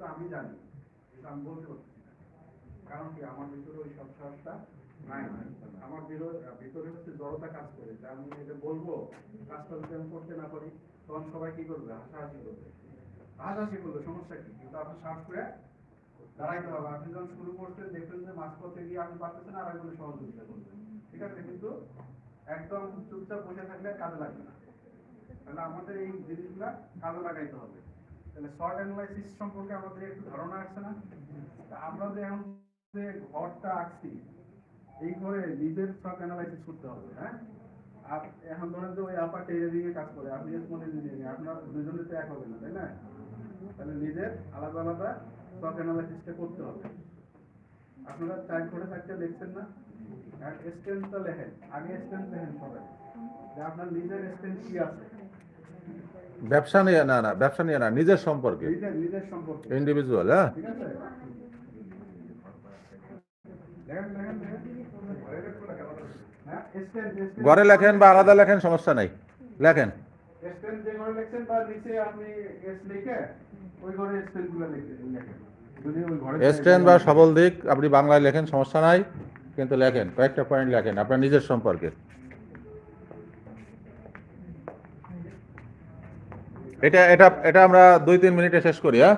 তো আমি জানি, কিন্তু আমি বলতে পারছি না। কারণ কি, আমার ভিতরে ওই সব সাহসটা নাই। আমার ভিতরে হচ্ছে জড়তা কাজ করে, যে আমি এটা বলব কাজটা যদি আমি করতে না পারি, তখন সবাই কি করবে? হাসাহাসি করবে। হাসাহাসি করবে সমস্যা কি? কিন্তু আপনার সাহস করে দাঁড়াইতে হবে। আপনি যখন শুরু করছেন, দেখবেন যে মাঝপথে গিয়ে আপনি পারতেছেন আর একজনের সহযোগিতা করবেন। ঠিক আছে, কিন্তু একদম চুপচাপ বসে থাকলে কাজে লাগবে না। তাহলে আমাদের এই জিনিসগুলা কাজে লাগাইতে হবে। তাহলে শর্ট অ্যানালাইসিস সম্পর্কে আমাদের একটু ধারণা আসছে না? তা আমরা যে এখন যে ঘরটা আঁকছি, এই ঘরে নিজের শর্ট অ্যানালাইসিস করতে হবে হ্যাঁ? আর এখন ধরেন যে ওই আপার টেরিং এ কাজ করে, আপনি মনে ইঞ্জিনিয়ারিং আপনার দুজনে তো এক হবে না, তাই না? তাহলে নিজের আলাদা আলাদা শর্ট অ্যানালাইসিসটা করতে হবে। আপনারা টাইম করে থাকতে দেখছেন না? আর স্ট্রেন্থটা লেখেন, আগে স্ট্রেন্থ লেখেন সবাই। যে আপনার নিজের স্ট্রেন্থ কি আছে? ব্যবসা নিয়ে না না ব্যবসা নিয়ে না নিজের সম্পর্কে। ইন্ডিভিজুয়াল হ্যাঁ? হ্যাঁ ঘরে লেখেন বা আলাদা লেখেন সমস্যা নাই। লেখেন। স্ট্রেন বা সবল দিক আপনি বাংলায় লেখেন সমস্যা নাই কিন্তু লেখেন। কয়েকটা পয়েন্ট লেখেন আপনার নিজের সম্পর্কে। এটা এটা এটা আমরা দুই তিন মিনিটে শেষ করি হ্যাঁ?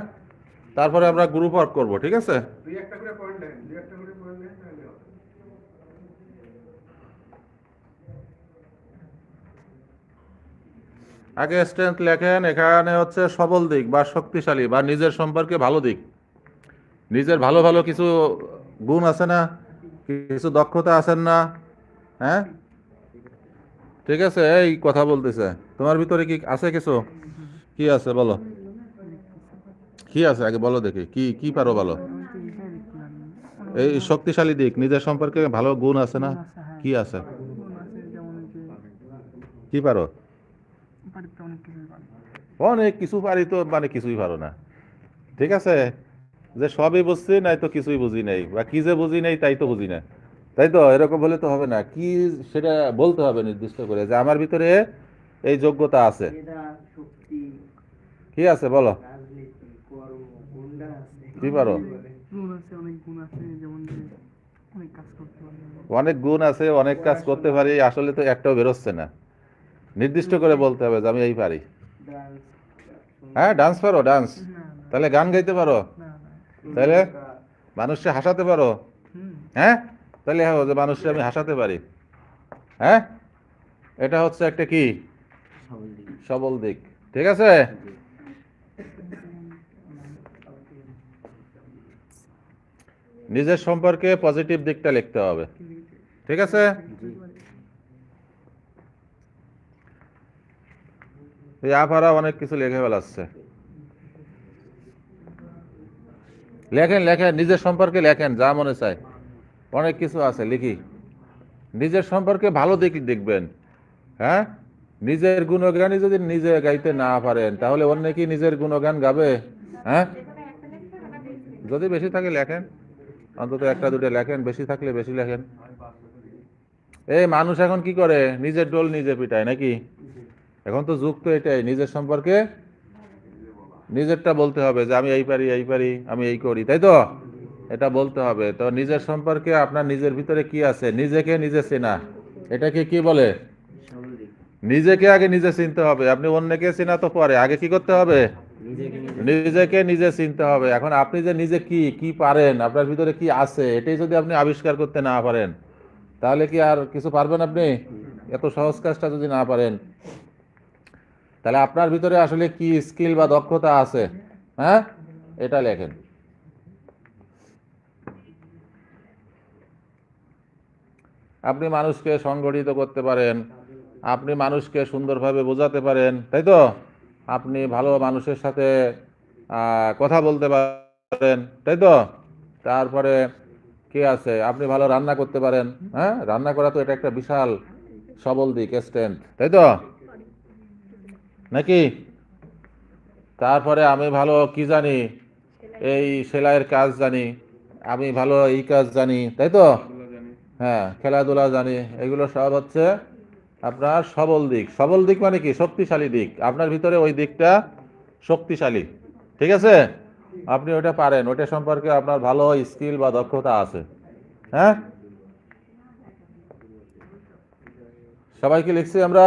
তারপরে আমরা গ্রুপ ওয়ার্ক করব ঠিক আছে? আগে স্ট্রেংথ লেখেন এখানে হচ্ছে সবল দিক বা শক্তিশালী বা নিজের সম্পর্কে ভালো দিক। নিজের ভালো ভালো কিছু গুণ আছে না কিছু দক্ষতা আছেন না হ্যাঁ? ঠিক আছে এই কথা বলতেছে। তোমার ভিতরে কি আছে কিছু? কি আছে বলো? কি আছে? আগে বলো দেখি। কি কি পারো বলো? এই শক্তিশালী দিক, নিজের সম্পর্কে ভালো গুণ আছে না? কি আছে? কি পারো? অনেক কিছু পারি তো মানে কিছুই পারো না। ঠিক আছে? যে সবই বুঝছি, নাই তো কিছুই বুঝি নাই। বা কি যে বুঝি নাই, তাই তো বুঝি না। তাই তো? এরকম হলে তো হবে না। কি সেটা বলতে হবে নির্দিষ্ট করে যে আমার ভিতরে এই যোগ্যতা আছে। কি আছে বলো? কি পারো? অনেক গুণ আছে অনেক কাজ করতে পারে আসলে তো একটাও বেরোচ্ছে না। নির্দিষ্ট করে বলতে হবে যে আমি এই পারি। হ্যাঁ ডান্স পারো ডান্স তাহলে গান গাইতে পারো। তাহলে মানুষকে হাসাতে পারো। হ্যাঁ? তাহলে হ্যাঁ যে মানুষকে আমি হাসাতে পারি। হ্যাঁ? এটা হচ্ছে একটা কি? সবল দিক। ঠিক আছে? নিজের সম্পর্কে পজিটিভ দিকটা লিখতে হবে। ঠিক আছে? আপারা অনেক কিছু লিখে ফেলাচ্ছে। লেখেন লেখেন, নিজের সম্পর্কে লেখেন, যা মনে চায়। অনেক কিছু আছে, লিখি। নিজের সম্পর্কে ভালো দিক দেখবেন হ্যাঁ? নিজের গুণগানই যদি নিজে গাইতে না পারেন, তাহলে অন্য কি নিজের গুণগান গাবে? হ্যাঁ? যদি বেশি থাকে লেখেন। অন্তত একটা দুটো লেখেন, বেশি থাকলে বেশি লেখেন। এই মানুষ এখন কি করে? নিজের ডোল নিজে পিটায় নাকি? এখন তো যুগ তো এটাই, নিজের সম্পর্কে নিজেরটা বলতে হবে যে আমি এই পারি এই পারি, আমি এই করি, তাই তো? এটা বলতে হবে। তো নিজের সম্পর্কে আপনার নিজের ভিতরে কি আছে? নিজেকে নিজে চেনা। এটাকে কি বলে? নিজেকে আগে নিজে চিনতে হবে। আপনি অন্যকে চেনা তো পরে আগে কি করতে হবে? নিজেকে নিজে চিনতে হবে। এখন আপনি যে নিজে কি কি পারেন আপনার ভিতরে কি আছে এটাই যদি আপনি আবিষ্কার করতে না পারেন তাহলে কি আর কিছু পারবেন আপনি? এত সহজ কাজটা যদি না পারেন তাহলে আপনার ভিতরে আসলে কি স্কিল বা দক্ষতা আছে? হ্যাঁ? এটা লেখেন। আপনি মানুষকে সংগঠিত করতে পারেন। আপনি মানুষকে সুন্দরভাবে বোঝাতে পারেন তাই তো? আপনি ভালো মানুষের সাথে কথা বলতে পারেন তাই তো? তারপরে কি আছে? আপনি ভালো রান্না করতে পারেন হ্যাঁ? রান্না করা তো এটা একটা বিশাল সবল দিক স্ট্রেংথ তাই তো? নাকি? তারপরে আমি ভালো কি জানি? এই সেলাইয়ের কাজ জানি আমি ভালো এই কাজ জানি তাই তো? হ্যাঁ খেলাধুলা জানি এগুলো সব হচ্ছে আপনার সবল দিক। সবল দিক মানে কি? শক্তিশালী দিক। আপনার ভিতরে ওই দিকটা শক্তিশালী। ঠিক আছে? আপনি ওটা পারেন। ওটা সম্পর্কে আপনার ভালো স্কিল বা দক্ষতা আছে। হ্যাঁ? সবাইকে লিখছি আমরা?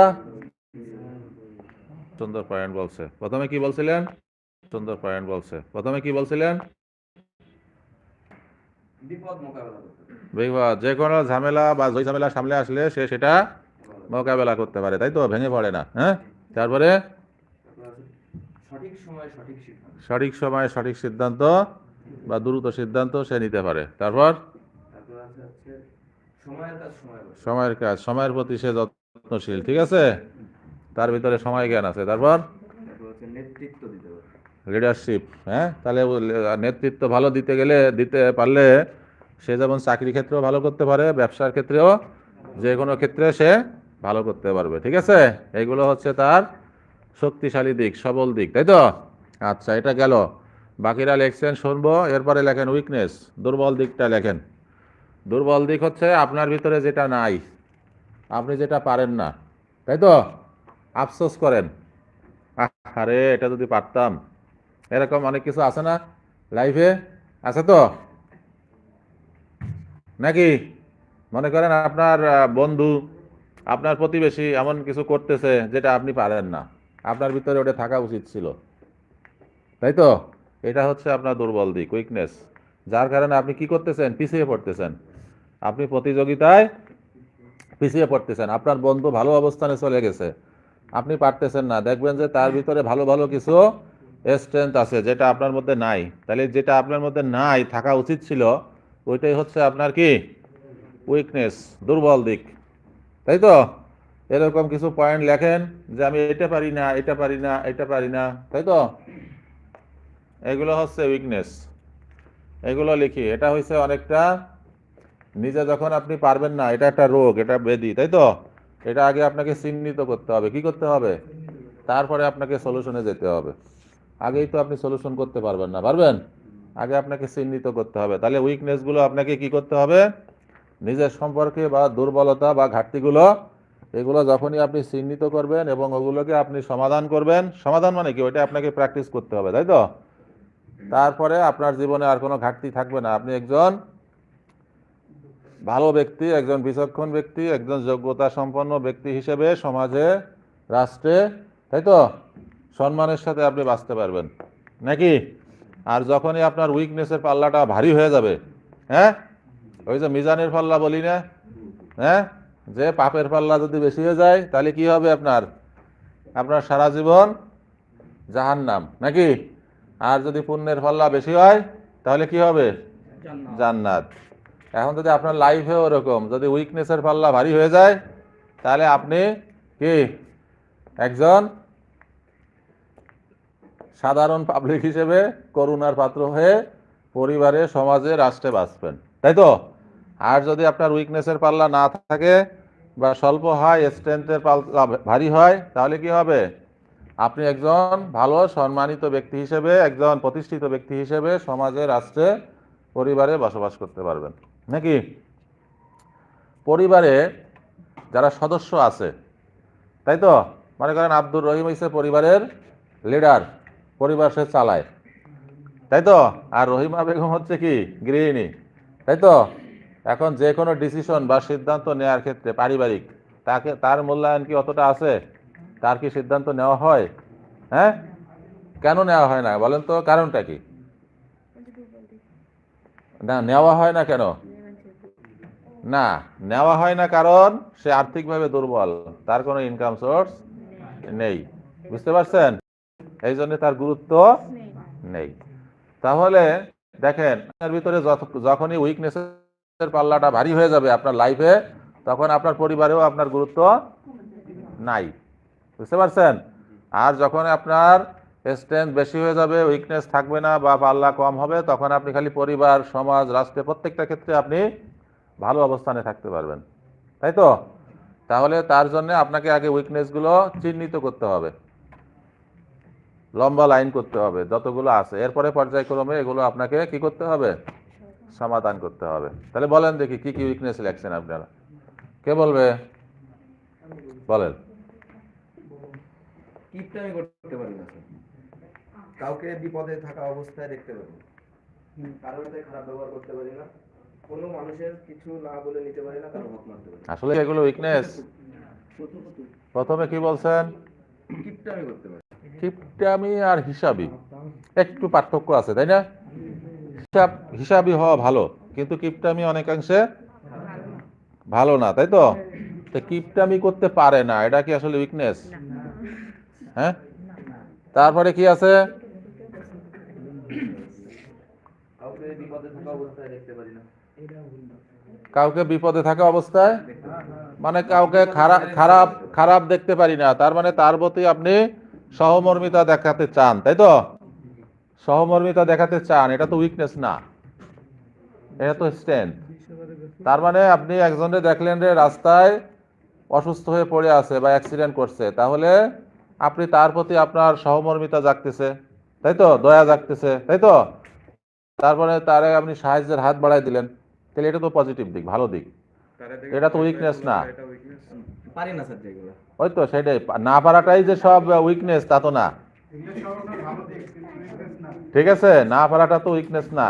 সুন্দর পয়েন্ট বলছে। প্রথমে কি বলছিলেন? সুন্দর পয়েন্ট বলছে। প্রথমে কি বলছিলেন? বিপদ যে কোনো ঝামেলা বা ঝামেলা সামনে আসলে সে সেটা মোকাবেলা করতে পারে তাই তো? ভেঙে পড়ে না হ্যাঁ? তারপরে? সঠিক সময়ে সঠিক সিদ্ধান্ত। সময়ে সঠিক সিদ্ধান্ত বা দ্রুত সিদ্ধান্ত সে নিতে পারে। তারপর? সময়ের কাজ সময়ের প্রতি। সে যত্নশীল ঠিক আছে? তার ভিতরে সময় জ্ঞান আছে। তারপর? লিডারশিপ হ্যাঁ? তাহলে নেতৃত্ব ভালো দিতে গেলে দিতে পারলে সে যেমন চাকরি ক্ষেত্রেও ভালো করতে পারে ব্যবসার ক্ষেত্রেও যে কোনো ক্ষেত্রে সে ভালো করতে পারবে, ঠিক আছে? এগুলো হচ্ছে তার শক্তিশালী দিক, সবল দিক, তাই তো? আচ্ছা এটা গেল। বাকিরা লেখছেন, শুনব, এরপরে লেখেন উইকনেস দুর্বল দিকটা লেখেন। দুর্বল দিক হচ্ছে আপনার ভিতরে যেটা নাই, আপনি যেটা পারেন না, তাই তো? আফসোস করেন। আরে, এটা যদি পারতাম, এরকম অনেক কিছু আছে না লাইফে আছে তো? নাকি? মনে করেন আপনার বন্ধু আপনার প্রতিবেশী এমন কিছু করতেছে যেটা আপনি পারেন না। আপনার ভিতরে ওটা থাকা উচিত ছিল। তাই তো? এটা হচ্ছে আপনার দুর্বল দিক উইকনেস যার কারণে আপনি কি করতেছেন? পিছিয়ে পড়তেছেন। আপনি প্রতিযোগিতায় পিছিয়ে পড়তেছেন। আপনার বন্ধু ভালো অবস্থানে চলে গেছে। আপনি পারতেছেন না। দেখবেন যে তার ভিতরে ভালো ভালো কিছু স্ট্রেংথ আছে যেটা আপনার মধ্যে নাই। তাহলে যেটা আপনার মধ্যে নাই, থাকা উচিত ছিল, ওইটাই হচ্ছে আপনার কি? উইকনেস দুর্বল দিক। তাই তো? এরকম কিছু পয়েন্ট লেখেন যে আমি এটা পারি না, এটা পারি না, এটা পারি না, তাই তো? এগুলো হচ্ছে উইকনেস এগুলো লিখি। এটা হচ্ছে অনেকটা নিজে যখন আপনি পারবেন না, এটা একটা রোগ, এটা বেদি তাই তো? এটা আগে আপনাকে চিহ্নিত করতে হবে। কি করতে হবে? তারপরে আপনাকে সলিউশনে যেতে হবে। আগেই তো আপনি সলিউশন করতে পারবেন না, পারবেন? আগে আপনাকে চিহ্নিত করতে হবে। তাহলে উইকনেসগুলো আপনাকে কি করতে হবে? নিজের সম্পর্কে বা দুর্বলতা বা ঘাটতিগুলো, এগুলো যখনই আপনি চিহ্নিত করবেন এবং ওগুলোকে আপনি সমাধান করবেন, সমাধান মানে কি? ওইটা আপনাকে প্র্যাকটিস করতে হবে, তাই তো? তারপরে আপনার জীবনে আর কোনো ঘাটতি থাকবে না। আপনি একজন ভালো ব্যক্তি, একজন বিচক্ষণ ব্যক্তি, একজন যোগ্যতা সম্পন্ন ব্যক্তি হিসেবে সমাজে, রাষ্ট্রে, তাই তো? সম্মানের সাথে আপনি বাঁচতে পারবেন। নাকি? আর যখনই আপনার উইকনেসের পাল্লাটা ভারী হয়ে যাবে হ্যাঁ? ওই যে মিজানের পাল্লা বলি না? হ্যাঁ? যে পাপের পাল্লা যদি বেশি হয়ে যায় তাহলে কি হবে আপনার? আপনার সারা জীবন জাহান্নাম নাকি? আর যদি পুণ্যের পাল্লা বেশি হয় তাহলে কি হবে? জান্নাত। এখন যদি আপনার লাইফে ওরকম যদি উইকনেসের পাল্লা ভারী হয়ে যায় তাহলে আপনি কি? একজন সাধারণ পাবলিক হিসেবে করুণার পাত্র হয়ে পরিবারে সমাজে রাষ্ট্রে বাঁচবেন। তাই তো? আর যদি আপনার উইকনেসের পাল্লা না থাকে বা স্বল্প হয় স্ট্রেংথের পাল্লা ভারী হয়, তাহলে কি হবে? আপনি একজন ভালো, সম্মানিত ব্যক্তি হিসেবে, একজন প্রতিষ্ঠিত ব্যক্তি হিসেবে সমাজে, রাষ্ট্রে, পরিবারে বসবাস করতে পারবেন। নাকি? পরিবারে যারা সদস্য আছে, তাই তো? মনে করেন আব্দুর রহিম হইছে পরিবারের লিডার পরিবার সে চালায়। তাই তো? আর রহিমা বেগম হচ্ছে কি? গৃহিণী। তাই তো? এখন যে কোনো ডিসিশন বা সিদ্ধান্ত নেওয়ার ক্ষেত্রে পারিবারিক তাকে তার মূল্যায়ন কি অতটা আছে? তার কি সিদ্ধান্ত নেওয়া হয়? হ্যাঁ? কেন নেওয়া হয় না? বলেন তো কারণটা কি? না নেওয়া হয় না কেন? না নেওয়া হয় না কারণ সে আর্থিকভাবে দুর্বল তার কোনো ইনকাম সোর্স নেই। বুঝতে পারছেন? এই জন্য তার গুরুত্ব নেই। তাহলে দেখেন আপনার ভিতরে যত- যখনই উইকনেসের পাল্লাটা ভারী হয়ে যাবে আপনার লাইফে তখন আপনার পরিবারেও আপনার গুরুত্ব নাই। বুঝতে পারছেন? আর যখন আপনার স্ট্রেংথ বেশি হয়ে যাবে উইকনেস থাকবে না বা পাল্লা কম হবে, তখন আপনি খালি পরিবার, সমাজ, রাষ্ট্রে প্রত্যেকটা ক্ষেত্রে আপনি ভালো অবস্থানে থাকতে পারবেন। তাই তো? তাহলে তার জন্য আপনাকে আগে উইকনেসগুলো চিহ্নিত করতে হবে। লম্বা লাইন করতে হবে, যতগুলো আছে। এরপরে পর্যায়ক্রমে এগুলো আপনাকে কি করতে হবে? সমাধান করতে হবে। তাহলে বলেন দেখি কি কি উইকনেস লেখছেন আপনারা। কে বলবে? বলেন। কিপটা আমি করতে পারি না কাউকে বিপদে থাকা অবস্থায় দেখতে পারি কারোর সাথে খারাপ ব্যবহার করতে পারি না। কোনো মানুষের কিছু না বলে নিতে পারি না কারও হক মারতে পারি আসলে এগুলো উইকনেস প্রথমে কি বলছেন? কিপটা আমি করতে পারি কিপটামি আর হিসাবি একটু পার্থক্য আছে তাই না? হিসাব হিসাবি হওয়া ভালো কিন্তু কিপটামি অনেকাংশে ভালো না তাই তো? তো কিপটামি করতে পারে না এটা কি আসলে উইকনেস হ্যাঁ? তারপরে কি আছে? কাউকে বিপদে থাকা অবস্থায় দেখতে পারি না। কাউকে বিপদে থাকা অবস্থায়? মানে কাউকে খারাপ খারাপ খারাপ দেখতে পারি না তার মানে তার প্রতি আপনি সহমর্মিতা দেখাতে চান তাই তো? সহমর্মিতা দেখাতে চান এটা তো উইকনেস না। এটা তো স্ট্রেংথ তার মানে আপনি একজনে দেখলেন যে রাস্তায় অসুস্থ হয়ে পড়ে আছে বা অ্যাক্সিডেন্ট করছে তাহলে আপনি তার প্রতি আপনার সহমর্মিতা জাগতেছে তাই তো? দয়া জাগতেছে তাই তো? তারপরে তারে আপনি সাহায্যের হাত বাড়াই দিলেন তাহলে এটা তো পজিটিভ দিক ভালো দিক। এটা তো উইকনেস না। পারি না স্যার যেগুলো। ওই তো সেটাই। না পারাটাই যে সব উইকনেস তা তো না। ঠিক আছে? না পারাটা তো উইকনেস না।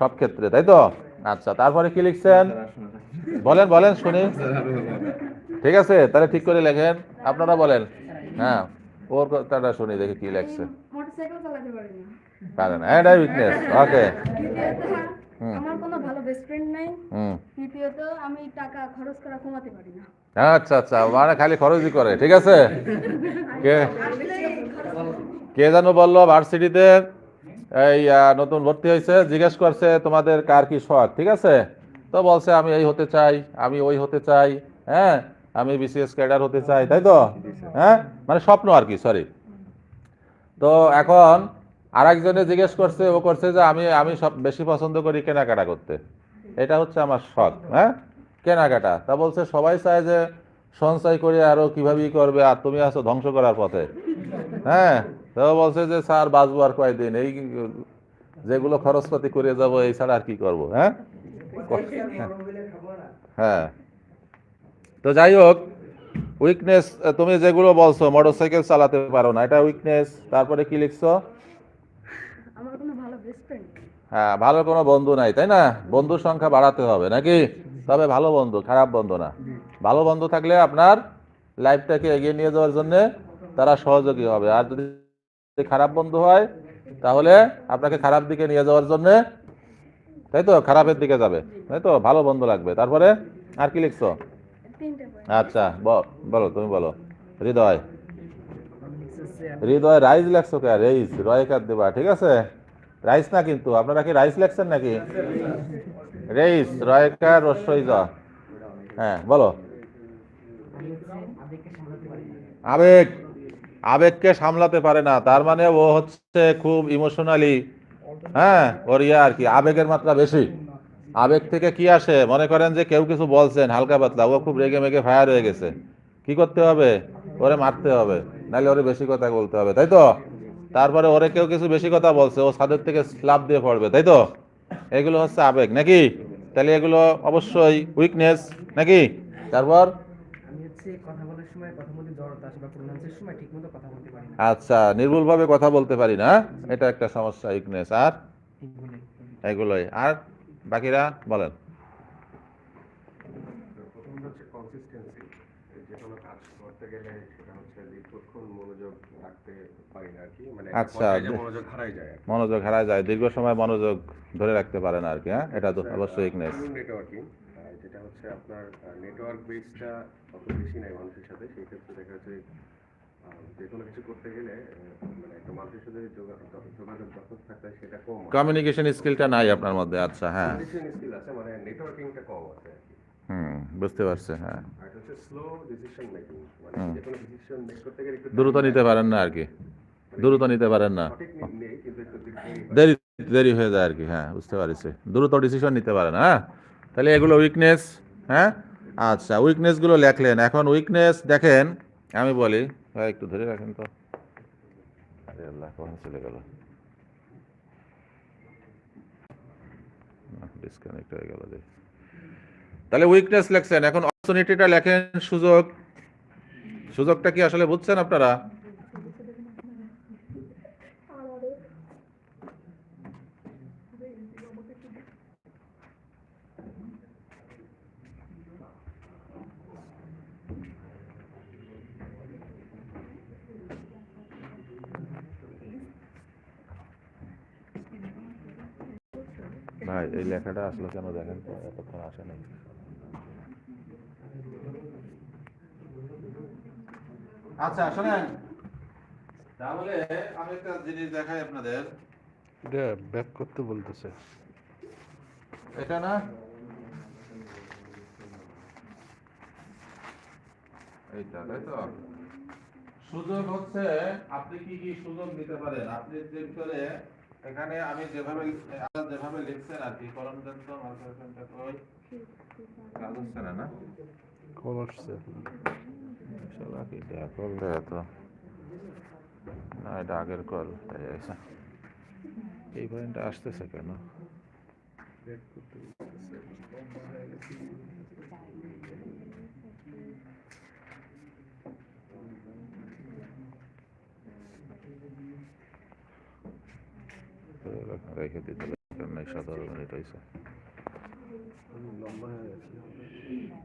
সব ক্ষেত্রে তাই তো? আচ্ছা তারপরে কি লিখছেন? বলেন বলেন শুনি। ঠিক আছে তাহলে ঠিক করে লেখেন। আপনারা বলেন। হ্যাঁ ওর কথাটা শুনি দেখি কি লেখছে। পারে না এটাই উইকনেস ওকে। হুম। আমার কোনো ভালো বেস্ট ফ্রেন্ড নাই। হুম। তৃতীয়ত আমি টাকা খরচ করা কমাতে পারি না। আচ্ছা আচ্ছা মানে খালি খরচই করে ঠিক আছে? কে কে যেন বলল ভার্সিটিতে এই নতুন ভর্তি হয়েছে, জিজ্ঞেস করছে তোমাদের কার কি শখ, ঠিক আছে? তো বলছে, আমি এই হতে চাই, আমি ওই হতে চাই হ্যাঁ? আমি বিসিএস ক্যাডার হতে চাই, তাই তো? হ্যাঁ? মানে স্বপ্ন আর কি সরি তো এখন আরেকজনে জিজ্ঞেস করছে, ও করছে যে, আমি আমি সব বেশি পছন্দ করি কেনাকাটা করতে। এটা হচ্ছে আমার শখ হ্যাঁ? কেনাকাটা। তা বলছে, সবাই চায় যে সঞ্চয় করে আরও কীভাবে ই করবে, আর তুমি আছো ধ্বংস করার পথে। হ্যাঁ? তো বলছে যে স্যার বাঁচবো আর কয়দিন? এই যেগুলো খরচপাতি করে যাব এই ছাড়া আর কি করব? হ্যাঁ? হ্যাঁ। তো যাই হোক উইকনেস তুমি যেগুলো বলছো মোটরসাইকেল চালাতে পারো না এটা উইকনেস তারপরে কি লিখছো? হ্যাঁ ভালো কোনো বন্ধু নাই তাই না? বন্ধুর সংখ্যা বাড়াতে হবে নাকি? তবে ভালো বন্ধু খারাপ বন্ধু না। ভালো বন্ধু থাকলে আপনার লাইফটাকে এগিয়ে নিয়ে যাওয়ার জন্য তারা সহযোগী হবে। আর যদি খারাপ বন্ধু হয় তাহলে আপনাকে খারাপ দিকে নিয়ে যাওয়ার জন্য তাই তো? খারাপের দিকে যাবে তাই তো? ভালো বন্ধু লাগবে। তারপরে আর কি লিখছো? আচ্ছা বলো তুমি বলো। হৃদয়। হৃদয় রাইস লেখছো কে? রাইস রয় কার দেবা ঠিক আছে? রাইস না কিন্তু আপনারা কি রাইস লেখছেন নাকি? রেইস রয়কার রস্বই জ হ্যাঁ বলো। আবেগ। আবেগকে সামলাতে পারে না, তার মানে ও হচ্ছে খুব ইমোশনালি হ্যাঁ ওর ইয়ে আর কি, আবেগের মাত্রা বেশি। আবেগ থেকে কি আসে? মনে করেন যে কেউ কিছু বলছেন, হালকা পাতলা, ও খুব রেগে মেগে ফায়ার হয়ে গেছে। কি করতে হবে? ওরে মারতে হবে, নাহলে ওরে বেশি কথা বলতে হবে, তাই তো? তারপরে ওরে কেউ কিছু বেশি কথা বলছে, ও ছাদের থেকে স্ল্যাব দিয়ে পড়বে, তাই তো? এগুলো হচ্ছে আবেগ, নাকি? তাহলে এগুলো অবশ্যই উইকনেস নাকি? তারপর? হচ্ছে কথা বলার সময় কথা বলতে জড়তা আসে বা প্রোনাউন্সের সময় ঠিকমতো কথা বলতে পারি না। আচ্ছা নির্ভুলভাবে কথা বলতে পারি না এটা একটা সমস্যা উইকনেস আর? এগুলোই। আর বাকিরা বলেন। প্রথম হচ্ছে কনসিস্টেন্সি যে কোনো কাজ করতে গেলে সেটা হচ্ছে দীর্ঘক্ষণ মনোযোগ রাখতে পারি না আর কি মানে আচ্ছা, মনোযোগ হারাই যায় আর কি। মনোযোগ হারায় যায়। দীর্ঘ সময় মনোযোগ ধরে রাখতে পারে না আর কি হ্যাঁ? এটা তো অবশ্যই উইকনেস যেটা হচ্ছে আপনার নেটওয়ার্ক বেসটা অত বেশি নাই মানুষের সাথে সেই ক্ষেত্রে দেখা যাচ্ছে যে কোনো কিছু করতে গেলে মানে একটা মানুষের সাথে যোগাযোগ যখন থাকতে সেটা কম কমিউনিকেশন স্কিলটা নাই আপনার মধ্যে আচ্ছা হ্যাঁ। স্কিল আছে মানে নেটওয়ার্কিংটা কম আছে হুম বুঝতে পারছি হ্যাঁ। আর হচ্ছে স্লো ডিসিশন মেকিং মানে যে কোনো ডিসিশন মেক করতে গেলে একটু দ্রুত নিতে পারেন না আর কি। দ্রুত নিতে পারেন না। দেরি দেরি হয়ে যায় আর কি হ্যাঁ বুঝতে পারছি। দ্রুত ডিসিশন নিতে পারেন হ্যাঁ। তাহলে এগুলো উইকনেস হ্যাঁ? আচ্ছা উইকনেসগুলো লেখলেন। এখন উইকনেস দেখেন, আমি বলি, ভাই, একটু ধরে রাখেন তো। আরে আল্লাহ, কখন চলে গেল? ডিসকানেক্ট হয়ে গেল তাহলে উইকনেস লেখছেন। এখন অপরচুনিটিটা লেখেন সুযোগ। সুযোগটা কি আসলে বুঝছেন আপনারা ভাই এই লেখাটা আসলো কেন দেখেন? তো এতক্ষণ আসে নাই। আচ্ছা শোনেন। তাহলে আমি একটা জিনিস দেখাই আপনাদের। এটা ব্যাক করতে বলতেছে। এটা না? এইটা তাই তো? সুযোগ হচ্ছে আপনি কি কি সুযোগ নিতে পারেন? আপনি যে ভিতরে এখানে আমি যেভাবে আপনারা যেভাবে লিখছেন আর কি কলম যন্ত্র মার্কারটা কই কাজ হচ্ছে না না? কল আসছে শালা কি দেয়া কল দেয়া তো। না এটা আগের কল তাই আছে। এই পয়েন্টটা আসতেছে কেন? রেখে দিতে পারে হয়ে গেছে।